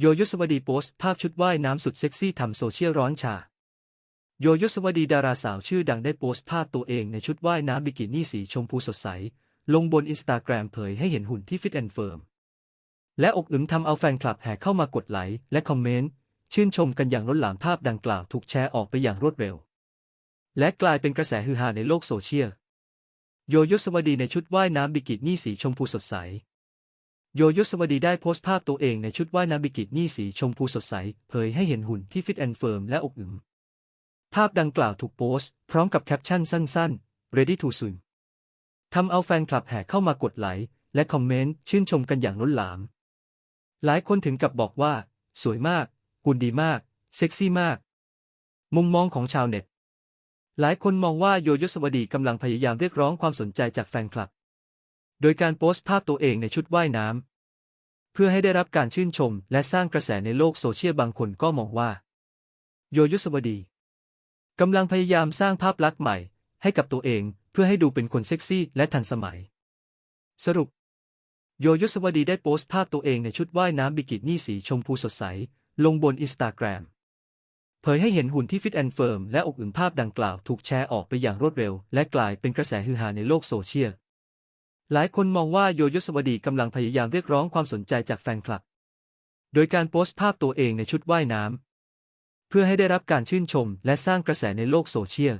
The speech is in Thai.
โยยศวดีโพสต์ภาพชุดว่ายน้ำสุดเซ็กซี่ทำโซเชียลร้อนชา โยยศวดีดาราสาวชื่อดังได้โพสต์ภาพตัวเองในชุดว่ายน้ำบิกินี่สีชมพูสดใส ลงบนอินสตาแกรมเผยให้เห็นหุ่นที่ฟิตแอนด์เฟิร์ม และอกอึมทำเอาแฟนคลับแห่เข้ามากดไลค์และคอมเมนต์ ชื่นชมกันอย่างล้นหลามภาพดังกล่าวถูกแชร์ออกไปอย่างรวดเร็ว และกลายเป็นกระแสฮือฮาในโลกโซเชียล โยยศวดีในชุดว่ายน้ำบิกินี่สีชมพูสดใส โยยศวดีได้โพสต์ภาพตัวเองในชุดว่ายน้ำบิกินี่สีชมพูสดใส เผยให้เห็นหุ่นที่ฟิตแอนด์เฟิร์มและอกอึม ภาพดังกล่าวถูกโพสต์ พร้อมกับแคปชั่นสั้นๆ ready to swim ทำเอาแฟนคลับแห่เข้ามากดไลค์และคอมเมนต์ชื่นชมกันอย่างล้นหลาม หลายคนถึงกับบอกว่า สวยมากกุนดีมาก เซ็กซี่มาก มุมมองของชาวเน็ต หลายคนมองว่าโยยศวดีกำลังพยายามเรียกร้องความสนใจจากแฟนคลับ โดยการโพสต์ภาพตัวเองในชุดว่ายน้ำ เพื่อให้ได้รับการชื่นชม และสร้างกระแสในโลกโซเชียลบางคนก็มองว่า โยยุสวดีกำลังพยายามสร้างภาพลักษณ์ใหม่ ให้กับตัวเองเพื่อให้ดูเป็นคนเซ็กซี่และทันสมัย สรุป โยยุสวดีได้โพสต์ภาพตัวเองในชุดว่ายน้ำบิกินี่สีชมพูสดใส ลงบนอินสตาแกรมเผยให้เห็นหุ่นที่ฟิตแอนด์เฟิร์มและอกอึมภาพดังกล่าวถูกแชร์ออกไปอย่างรวดเร็ว และกลายเป็นกระแสฮือฮาในโลกโซเชียล หลายคนมองว่าโยยศวดีกำลังพยายามเรียกร้องความสนใจจากแฟนคลับ โดยการโพสต์ภาพตัวเองในชุดว่ายน้ำ เพื่อให้ได้รับการชื่นชมและสร้างกระแสในโลกโซเชียล